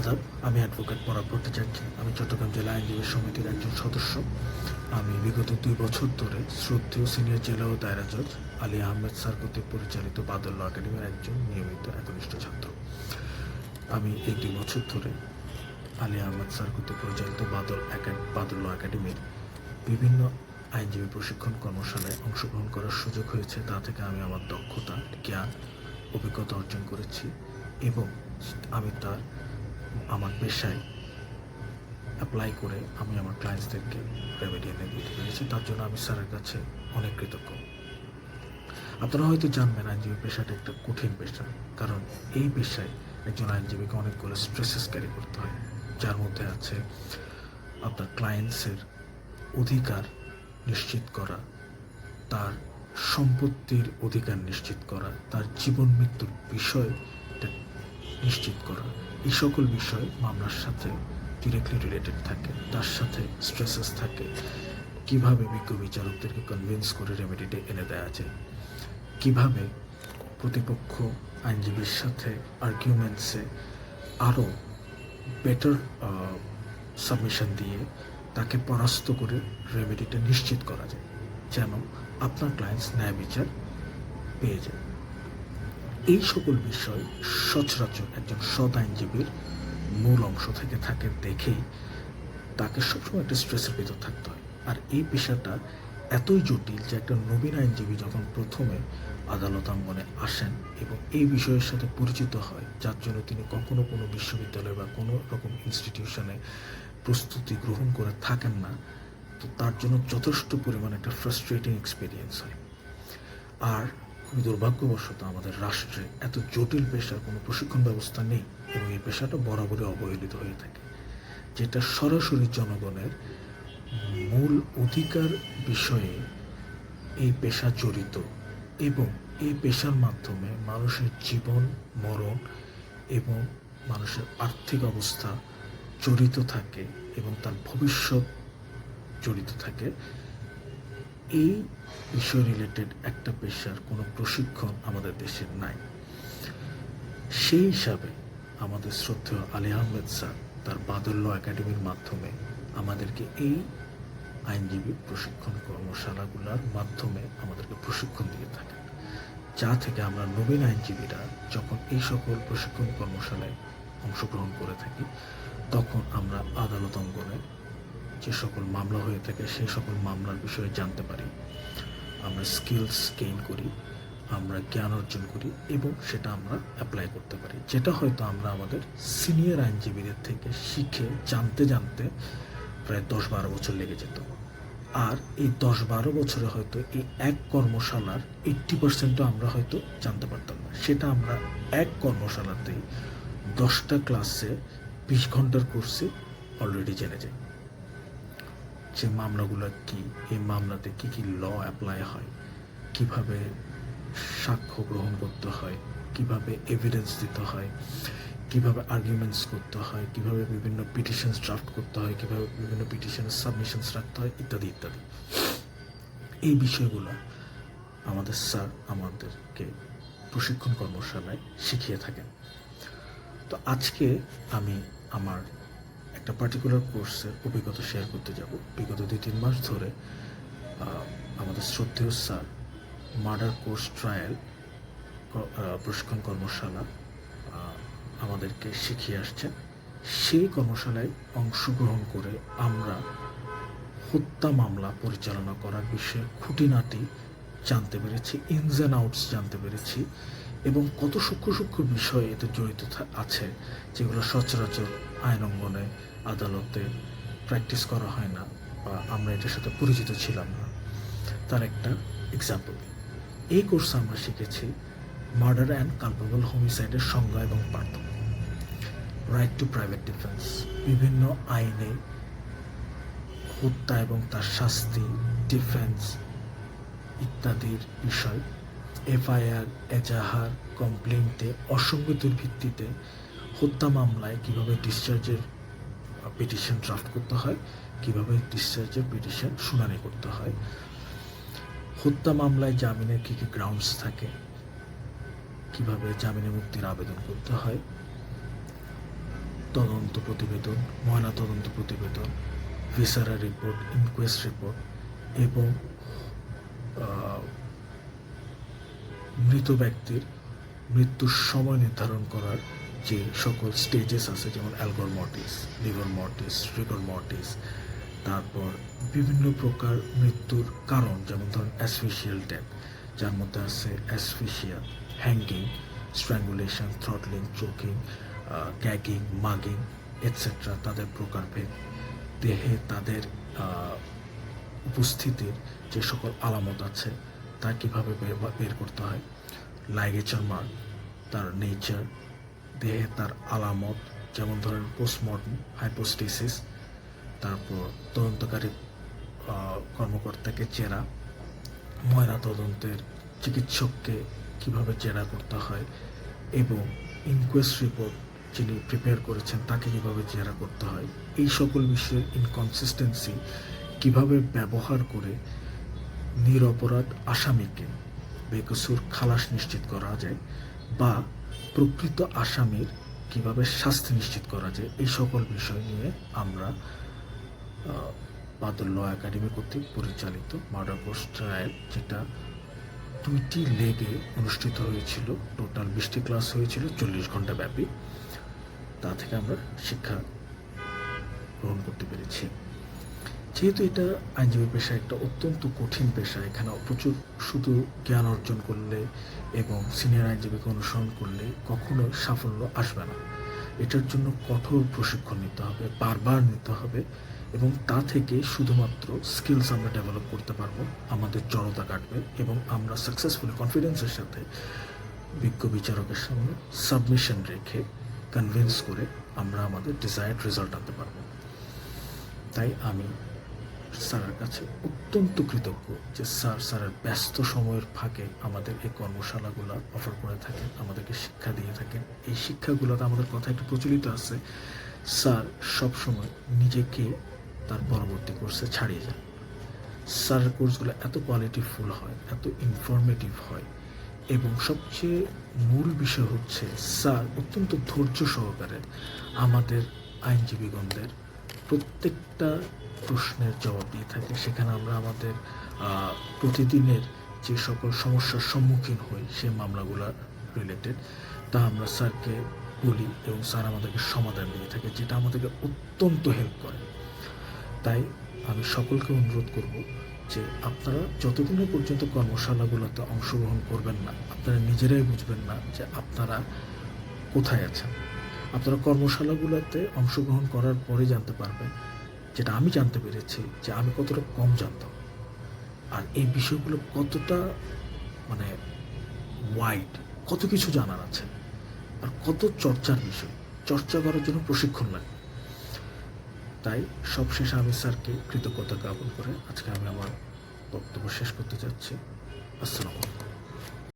আদাব, আমি অ্যাডভোকেট পরাগ ভট্টাচার্য, আমি চট্টগ্রাম জেলা আইনজীবী সমিতির একজন সদস্য। আমি বিগত দুই বছর ধরে শ্রদ্ধেয় সিনিয়র জেলা ও দায়রা জজ আলী আহমেদ স্যার কর্তৃক পরিচালিত বাদল ল একাডেমির একজন নিয়মিত একনিষ্ঠ ছাত্র। আমি এই দুই বছর ধরে আলী আহমেদ স্যার কর্তৃক পরিচালিত বাদল বাদল ল একাডেমির বিভিন্ন আইনজীবী প্রশিক্ষণ কর্মশালায় অংশগ্রহণ করার সুযোগ হয়েছে। তা থেকে আমি আমার দক্ষতা, জ্ঞান, অভিজ্ঞতা অর্জন করেছি এবং আমি তার আমার পেশায় অ্যাপ্লাই করে আমি আমার ক্লায়েন্টসদেরকে রেমেডি এনে দিতে পেরেছি। তার জন্য আমি স্যারের কাছে অনেক কৃতজ্ঞ। আপনারা হয়তো জানবেন আইনজীবী পেশাটা একটা কঠিন পেশা, কারণ এই পেশায় একজন আইনজীবীকে অনেকগুলো স্ট্রেসেস ক্যারি করতে হয়, যার মধ্যে আছে আপনার ক্লায়েন্টসের অধিকার নিশ্চিত করা, তার সম্পত্তির অধিকার নিশ্চিত করা, তার জীবন মৃত্যুর বিষয়টা নিশ্চিত করা এই সকল বিষয় মামলার সাথে ডিরেক্টলি রিলেটেড থাকে, তার সাথে স্ট্রেসেস থাকে। কীভাবে বিজ্ঞ বিচারকদেরকে কনভিন্স করে রেমেডিটা এনে দেওয়া যায় কীভাবে প্রতিপক্ষ আইনজীবীর সাথে আর্গুমেন্টসে আরও বেটার সাবমিশন দিয়ে তাকে পরাস্ত করে রেমেডিটা নিশ্চিত করা যায়, যেন আপনার ক্লায়েন্টস ন্যায় বিচার পেয়ে যায়। এই সকল বিষয় সচরাচর একজন সৎ আইনজীবীর মূল অংশ থেকে থাকে দেখেই তাকে সবসময় একটা স্ট্রেসের ভিতর থাকতে হয়। আর এই পেশাটা এতই জটিল যে একটা নবীন আইনজীবী যখন প্রথমে আদালত অঙ্গনে আসেন এবং এই বিষয়ের সাথে পরিচিত হয়, যার জন্য তিনি কখনো কোনো বিশ্ববিদ্যালয় বা কোনো রকম ইনস্টিটিউশনে প্রস্তুতি গ্রহণ করে থাকেন না, তো তার জন্য যথেষ্ট পরিমাণে একটা ফ্রাস্ট্রেটিং এক্সপিরিয়েন্স হয়। আর খুবই দুর্ভাগ্যবশত আমাদের রাষ্ট্রে এত জটিল পেশার কোনো প্রশিক্ষণ ব্যবস্থা নেই এবং এই পেশাটা বরাবরই অবহেলিত হয়ে থাকে, যেটা সরাসরি জনগণের মূল অধিকার বিষয়ে এই পেশা জড়িত এবং এই পেশার মাধ্যমে মানুষের জীবন, মরণ এবং মানুষের আর্থিক অবস্থা জড়িত থাকে এবং তার ভবিষ্যৎ জড়িত থাকে। এই বিষয় রিলেটেড একটা পেশার কোনো প্রশিক্ষণ আমাদের দেশের নাই। সেই হিসাবে আমাদের শ্রদ্ধেয় আলী আহমেদ স্যার তার বাদল্য একাডেমির মাধ্যমে আমাদেরকে এই আইনজীবী প্রশিক্ষণ কর্মশালাগুলোর মাধ্যমে আমাদেরকে প্রশিক্ষণ দিয়ে থাকেন। যা থেকে আমরা নবীন আইনজীবীরা যখন এই সকল প্রশিক্ষণ কর্মশালায় অংশগ্রহণ করে থাকি, তখন আমরা আদালত অঙ্গনে যে সকল মামলা হয়ে থাকে সেই সকল মামলার বিষয়ে জানতে পারি। আমরা স্কিলস গেইন করি, আমরা জ্ঞান অর্জন করি এবং সেটা আমরা অ্যাপ্লাই করতে পারি। যেটা হয়তো আমরা আমাদের সিনিয়র আইনজীবীদের থেকে শিখে, জানতে জানতে প্রায় দশ বারো বছর লেগে যেত। আর এই দশ বারো বছরে হয়তো এই এক কর্মশালার এইট্টি পার্সেন্টও আমরা হয়তো জানতে পারতাম না। সেটা আমরা এক কর্মশালাতেই দশটা ক্লাসে বিশ ঘণ্টার কোর্সে অলরেডি জেনে যাই। যে মামলাগুলো কি, এই মামলাতে কি কি ল অ্যাপ্লাই হয়, কীভাবে সাক্ষ্য গ্রহণ করতে হয়, কীভাবে এভিডেন্স দিতে হয়, কীভাবে আর্গুমেন্টস করতে হয়, কীভাবে বিভিন্ন পিটিশনস ড্রাফট করতে হয়, কীভাবে বিভিন্ন পিটিশনের সাবমিশনস রাখতে হয়, ইত্যাদি ইত্যাদি। এই বিষয়গুলো আমাদের স্যার আমাদেরকে প্রশিক্ষণ কর্মশালায় শিখিয়ে থাকেন। তো আজকে আমি আমার একটা পার্টিকুলার কোর্সের অভিজ্ঞতা শেয়ার করতে যাব। বিগত দুই, তিন মাস ধরে আমাদের শ্রদ্ধেয় স্যার মার্ডার কোর্স ট্রায়াল প্রশিক্ষণ কর্মশালা আমাদেরকে শিখিয়ে আসছেন। সেই কর্মশালায় অংশগ্রহণ করে আমরা হত্যা মামলা পরিচালনা করার বিষয়ে খুঁটিনাটি জানতে পেরেছি ইনস অ্যান্ড আউটস জানতে পেরেছি এবং কত সূক্ষ্ম সূক্ষ্ম বিষয় এতে জড়িত আছে, যেগুলো সচরাচর আইন অঙ্গনে আদালতে প্র্যাকটিস করা হয় না বা আমরা এটার সাথে পরিচিত ছিলাম না। তার একটা এক্সাম্পল এই কোর্সে আমরা শিখেছি মার্ডার অ্যান্ড কালপেবল হোমিসাইডের সংজ্ঞা এবং পার্থক্য। রাইট টু প্রাইভেট ডিফেন্স বিভিন্ন আইনে হত্যা এবং তার শাস্তি ডিফেন্স ইত্যাদির বিষয়। এফআইআর, এজাহার কমপ্লেন্টে অসঙ্গতির ভিত্তিতে হত্যা মামলায় কীভাবে ডিসচার্জের পিটিশন ড্রাফট করতে হয়, কীভাবে ডিসচার্জের পিটিশন শুনানি করতে হয়, হত্যা মামলায় জামিনের কী কী গ্রাউন্ডস থাকে, কীভাবে জামিনে মুক্তির আবেদন করতে হয়, তদন্ত প্রতিবেদন, ময়না তদন্ত প্রতিবেদন, ভিসারা রিপোর্ট ইনকোয়েস্ট রিপোর্ট এবং মৃত ব্যক্তির মৃত্যুর সময় নির্ধারণ করার যে সকল স্টেজেস আছে, যেমন algor mortis livor mortis rigor mortis তারপর বিভিন্ন প্রকার মৃত্যুর কারণ, যেমন ধরুন অ্যাসফিশিয়াল ডেথ যার মধ্যে আছে asphyxia hanging strangulation throttling choking gagging mugging etcetera তাদের প্রকারভেদ, দেহে তাদের উপস্থিতির যে সকল আলামত আছে, তা কীভাবে বের বের করতে হয় লাইগেচার মার্ক তার নেচার দেহে তার আলামত, যেমন ধরেন পোস্টমর্টম হাইপোস্টিসিস তারপর তদন্তকারী কর্মকর্তাকে চেরা, ময়না তদন্তের চিকিৎসককে কীভাবে জেরা করতে হয়, এবং ইনকোয়েস্ট রিপোর্ট যিনি প্রিপেয়ার করেছেন তাকে কীভাবে জেরা করতে হয়, এই সকল বিষয়ের ইনকনসিস্টেন্সি কীভাবে ব্যবহার করে নিরপরাধ আসামিকে বেকসুর খালাস নিশ্চিত করা যায়, বা প্রকৃত আসামির কীভাবে শাস্তি নিশ্চিত করা যায়, এই সকল বিষয় নিয়ে আমরা বাদল ল একাডেমি কর্তৃক পরিচালিত মার্ডার পোস্ট ট্রায়াল যেটা দুইটি লেগে অনুষ্ঠিত হয়েছিল, টোটাল বিশটি ক্লাস হয়েছিল, চল্লিশ ঘণ্টা ব্যাপী। তা থেকে আমরা শিক্ষা গ্রহণ করতে পেরেছি। যেহেতু এটা আইনজীবী পেশা, একটা অত্যন্ত কঠিন পেশা এখানে প্রচুর শুধু জ্ঞান অর্জন করলে এবং সিনিয়র আইনজীবীকে অনুসরণ করলে কখনো সাফল্য আসবে না। এটার জন্য কঠোর প্রশিক্ষণ নিতে হবে, বারবার নিতে হবে এবং তা থেকে শুধুমাত্র স্কিলস আমরা ডেভেলপ করতে পারব, আমাদের জড়তা কাটবে এবং আমরা সাকসেসফুলি কনফিডেন্সের সাথে বিজ্ঞ বিচারকের সামনে সাবমিশন রেখে কনভিন্স করে আমরা আমাদের ডিজায়ার্ড রেজাল্ট আনতে পারব। তাই আমি স্যারের কাছে অত্যন্ত কৃতজ্ঞ যে স্যার স্যারের ব্যস্ত সময়ের ফাঁকে আমাদের এই কর্মশালাগুলো অফার করে থাকেন, আমাদেরকে শিক্ষা দিয়ে থাকেন। এই শিক্ষাগুলোতে আমাদের কথা একটু প্রচলিত আছে। স্যার সবসময় নিজেকে তার পরবর্তী কোর্সে ছাড়িয়ে যান। স্যারের কোর্সগুলো এত কোয়ালিটিফুল হয়, এত ইনফরমেটিভ হয় এবং সবচেয়ে মূল বিষয় হচ্ছে স্যার অত্যন্ত ধৈর্য সহকারে আমাদের আইনজীবীগণদের প্রত্যেকটা প্রশ্নের জবাব দিয়ে থাকে। সেখানে আমরা আমাদের প্রতিদিনের যে সকল সমস্যার সম্মুখীন হই সেই মামলাগুলো রিলেটেড তা আমরা স্যারকে বলি এবং স্যার আমাদেরকে সমাধান দিয়ে থাকে, যেটা আমাদেরকে অত্যন্ত হেল্প করে। তাই আমি সকলকে অনুরোধ করব যে আপনারা যতদিনের পর্যন্ত কর্মশালাগুলোতে অংশগ্রহণ করবেন না, আপনারা নিজেরাই বুঝবেন না যে আপনারা কোথায় আছেন। আপনারা কর্মশালাগুলোতে অংশগ্রহণ করার পরে জানতে পারবেন যেটা আমি জানতে পেরেছি যে আমি কতটা কম জানতাম। আর এই বিষয়গুলো কতটা মানে ওয়াইড কত কিছু জানার আছে আর কত চর্চার বিষয়। চর্চা করার জন্য প্রশিক্ষণ লাগে তাই সবশেষে আমি স্যারকে কৃতজ্ঞতা জ্ঞাপন করে আজকে আমি আমার বক্তব্য শেষ করতে যাচ্ছি। আসসালামু আলাইকুম।